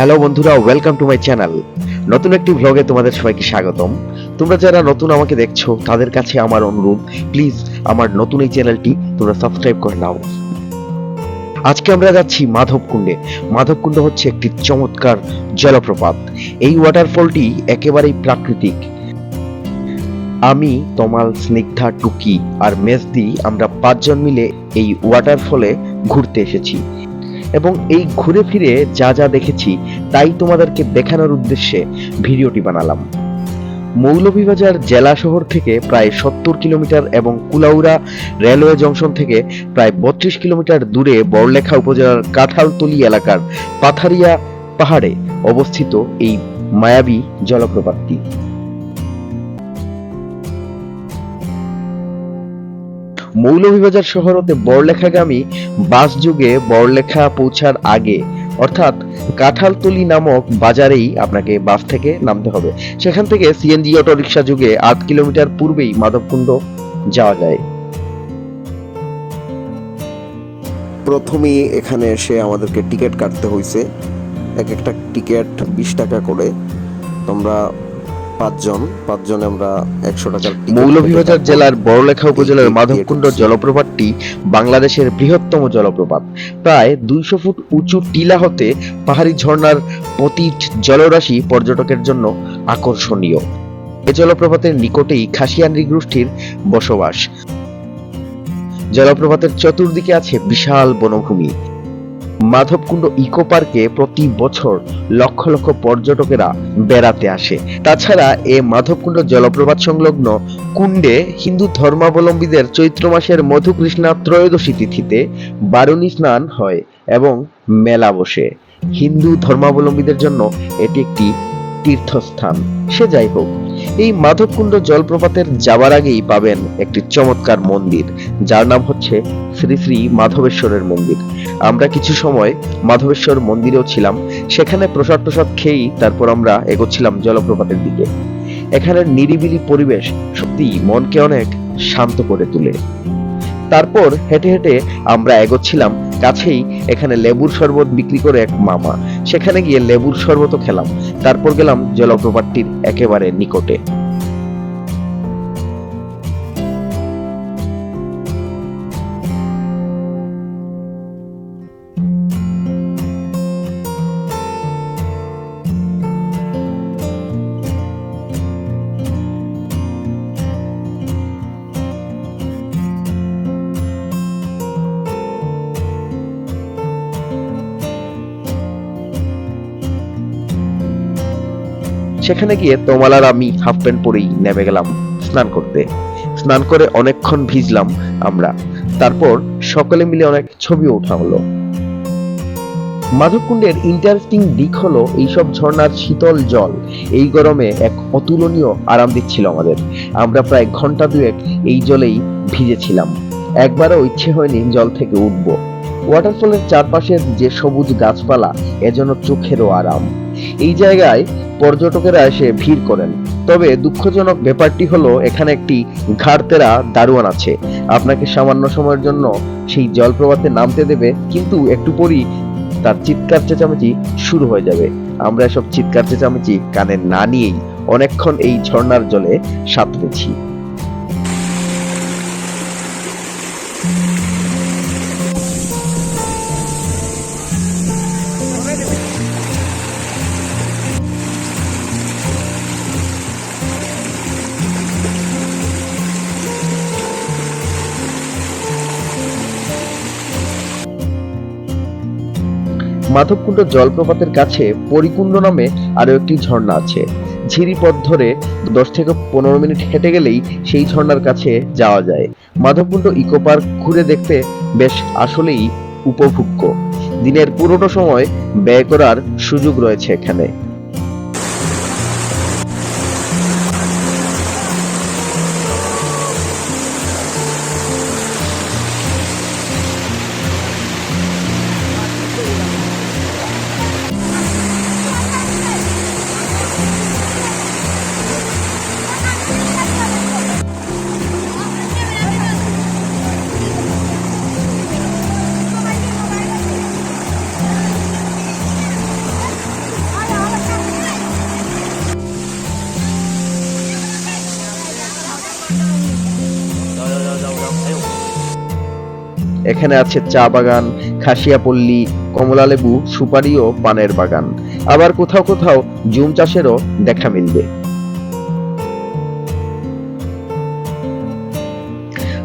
Hello বন্ধুরা welcome to my channel নতুন একটি ভ্লগে তোমাদের সবাইকে স্বাগতম। তোমরা যারা নতুন আমাকে দেখছ, তাদের কাছে আমার অনুরোধ প্লিজ আমার নতুন এই চ্যানেলটি তোমরা সাবস্ক্রাইব করে নাও। আজকে আমরা যাচ্ছি মাধবকুণ্ডে। মাধবকুণ্ড হচ্ছে একটি চমৎকার জলপ্রপাত। এই ওয়াটারফলটি একেবারেই প্রাকৃতিক। আমি, তমাল, স্নিগ্ধা, টুকি আর মেজদি আমরা পাঁচজন মিলে এই ওয়াটারফলে ঘুরতে এসেছি। এবং এই ঘুরে ফিরে যা যা দেখেছি, তাই তোমাদেরকে দেখানোর উদ্দেশ্যে ভিডিওটি বানালাম। মৌলভীবাজার জেলা শহর থেকে প্রায় সত্তর কিলোমিটার এবং কুলাউড়া রেলওয়ে জংশন থেকে প্রায় বত্রিশ কিলোমিটার দূরে বড়লেখা উপজেলার কাঁঠালতলি এলাকার পাথারিয়া পাহাড়ে অবস্থিত এই মায়াবী জলপ্রপাতটি। মৌলভীবাজার শহর হতে বড়লেখাগামী বাস যুগে বড়লেখা পৌঁছার আগে, অর্থাৎ কাঁঠালতলি নামক বাজারেই আপনাকে বাস থেকে নামতে হবে। সেখান থেকে সিএনজি অটো রিক্সা যুগে আট কিলোমিটার পূর্বেই মাধবকুণ্ড যাওয়া যায়। প্রথমেই এখানে এসে আমাদেরকে টিকিট কাটতে হয়েছে এক একটা টিকিট বিশ টাকা করে। তোমরা পাঁচজন পাঁচজনে আমরা একশো টাকার মৌলভীবাজার জেলার বড়লেখা উপজেলার মাধবকুণ্ড জলপ্রপাতটি বাংলাদেশের বৃহত্তম জলপ্রপাত। প্রায় দুইশো ফুট উঁচু টিলা হতে পাহাড়ি ঝর্ণার প্রতি জলরাশি পর্যটকের জন্য আকর্ষণীয়। এ জলপ্রপাতের নিকটেই খাসিয়ান নৃগোষ্ঠীর বসবাস। জলপ্রপাতের চতুর্দিকে আছে বিশাল বনভূমি। মাধবকুণ্ড ইকো পার্কে প্রতি বছর লক্ষ লক্ষ পর্যটকেরা বেড়াতে আসে। তাছাড়া এ মাধবকুণ্ড জলপ্রপাত সংলগ্ন কুণ্ডে হিন্দু ধর্মাবলম্বীদের চৈত্র মাসের মধুকৃষ্ণা ত্রয়োদশী তিথিতে বারুণী স্নান হয় এবং মেলা বসে। হিন্দু ধর্মাবলম্বীদের জন্য এটি একটি তীর্থস্থান। সে যাই হোক, এই মাধবকুণ্ড জলপ্রপাতের যাবার আগেই পাবেন একটি চমৎকার মন্দির, যার নাম হচ্ছে শ্রী শ্রী মাধবেশ্বরের মন্দির। আমরা কিছু সময় মাধবেশ্বর মন্দিরেও ছিলাম, সেখানে প্রসাদ প্রসাদ খেয়েই তারপর আমরা এগোচ্ছিলাম জলপ্রপাতের দিকে। এখানের নিরিবিলি পরিবেশ সত্যি মনকে অনেক শান্ত করে তোলে। তারপর হেঁটে হেঁটে আমরা এগোচ্ছিলাম কাছেই এখানে লেবুর শরবত বিক্রি করে এক মামা। সেখানে গিয়ে লেবুর শরবতও খেলাম। তারপর গেলাম জলপ্রপাতটির একেবারে নিকটে। সেখানে গিয়ে তোমাল আর আমি হাফ প্যান্ট পরেই নেমে গেলাম স্নান করতে। স্নান করে অনেকক্ষণ ভিজলাম আমরা। তারপর সকলে মিলে অনেক ছবিও ওঠা হলো মাধবকুণ্ডের ইন্টারেস্টিং দিক হলো এইসব ঝর্ণার শীতল জল। এই গরমে এক অতুলনীয় আরাম দিচ্ছিল আমাদের। আমরা প্রায় ঘণ্টা দুয়েক এই জলেই ভিজেছিলাম। একবারও ইচ্ছে হয়নি জল থেকে উঠব। ওয়াটারফলের চারপাশের যে সবুজ গাছপালা এজন্য চোখেরও আরাম। এই জায়গায় পর্যটকেরা এসে ভিড় করেন। তবে দুঃখজনক ব্যাপারটি হলো, এখানে একটি ঘাটতেরা দারোয়ান আছে। আপনাকে সামান্য সময়ের জন্য সেই জলপ্রপাতে নামতে দেবে, কিন্তু একটু পরই তার চিৎকার চেঁচামেচি শুরু হয়ে যাবে। আমরা সব চিৎকার চেঁচামেচি কানে না নিয়েই অনেকক্ষণ এই ঝর্ণার জলে সাঁতরেছি। মাধবকুণ্ড জলপ্রপাতের কাছে পরিকুণ্ড নামে আরও একটি ঝর্ণা আছে। ঝিরি পথ ধরে দশ থেকে পনেরো মিনিট হেঁটে গেলেই সেই ঝর্ণার কাছে যাওয়া যায়। মাধবকুণ্ড ইকো পার্ক ঘুরে দেখতে বেশ আসলেই উপভোগ্য। দিনের পুরোটা সময় ব্যয় করার সুযোগ রয়েছে এখানে। এখানে আছে চা বাগান খাসিয়াপল্লী কমলালেবু সুপারি ও পানের বাগান। আবার কোথাও কোথাও জুম চাষেরও দেখা মিলবে।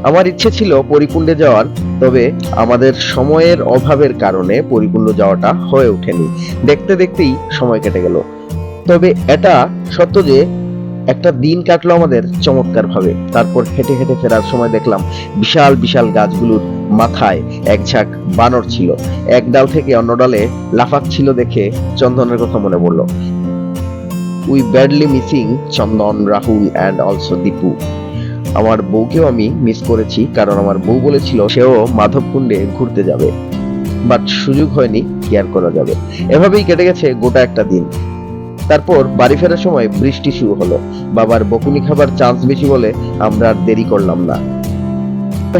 আমার ইচ্ছে ছিল পরিকুণ্ডে যাওয়ার, তবে আমাদের সময়ের অভাবের কারণে পরিকুণ্ড যাওয়াটা হয়ে ওঠেনি। দেখতে দেখতেই সময় কেটে গেল। তবে এটা সত্য যে একটা দিন কাটলো আমাদের চমৎকার ভাবে তারপর হেঁটে হেঁটে ফেরার সময় দেখলাম বিশাল বিশাল গাছগুলোর মাথায় এক ঝাঁক বানর ছিল। এক ডাল থেকে অন্য ডালে লাফাচ্ছিল দেখে চন্দনের কথা মনে পড়ল। We badly missing Chandan, Rahul and also Dipu. আমার বউকেও আমি মিস করেছি, কারণ আমার বউ বলেছিল সেও মাধবকুণ্ডে ঘুরতে যাবে। বাট সুযোগ হয়নি, কি আর করা যাবে? এভাবেই কেটে গেছে গোটা একটা দিন। তারপর বাড়ি ফেরার সময় বৃষ্টি শুরু হলো। বাবার বকুনি খাবার চান্স বেশি বলে আমরা আর দেরি করলাম না।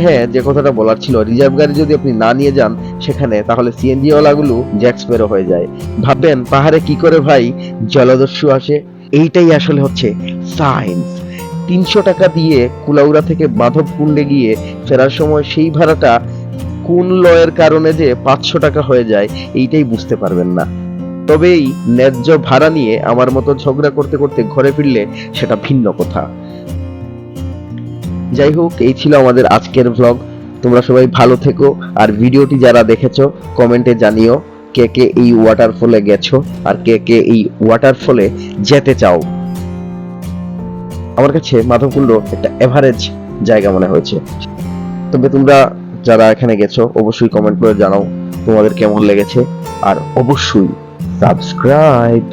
হ্যাঁ যে কথাটা বলার ছিল, রিজার্ভ গাড়ি যদি আপনি না নিয়ে যান সেখানে, তাহলে সিএনজি ওয়ালাগুলো জ্যাক্সপেরো হয়ে যায়। ভাববেন, পাহাড়ে কি করে ভাই জলদস্যু আসে? এইটাই আসলে হচ্ছে সায়েন্স তিনশো টাকা দিয়ে কুলাউড়া থেকে মাধবকুণ্ডে গিয়ে ফেরার সময় সেই ভাড়াটা কোন লয়ের কারণে যে পাঁচশো টাকা হয়ে যায়, এইটাই বুঝতে পারবেন না। তবে এই ন্যায্য ভাড়া নিয়ে আমার মতো ঝগড়া করতে করতে ঘরে ফিরলে সেটা ভিন্ন কথা। যাই হোক, এই ছিল আমাদের আজকের ভ্লগ তোমরা সবাই ভালো থেকো, আর ভিডিওটি যারা দেখেছ কমেন্টে জানিও কে কে এই ওয়াটারফলে গেছো আর কে কে এই ওয়াটারফলে যেতে চাও। আমার কাছে মাধবকুণ্ড একটা এভারেজ জায়গা মনে হয়েছে। তবে তোমরা যারা এখানে গেছো, অবশ্যই কমেন্ট করে জানাও তোমাদের কেমন লেগেছে, আর অবশ্যই সাবস্ক্রাইব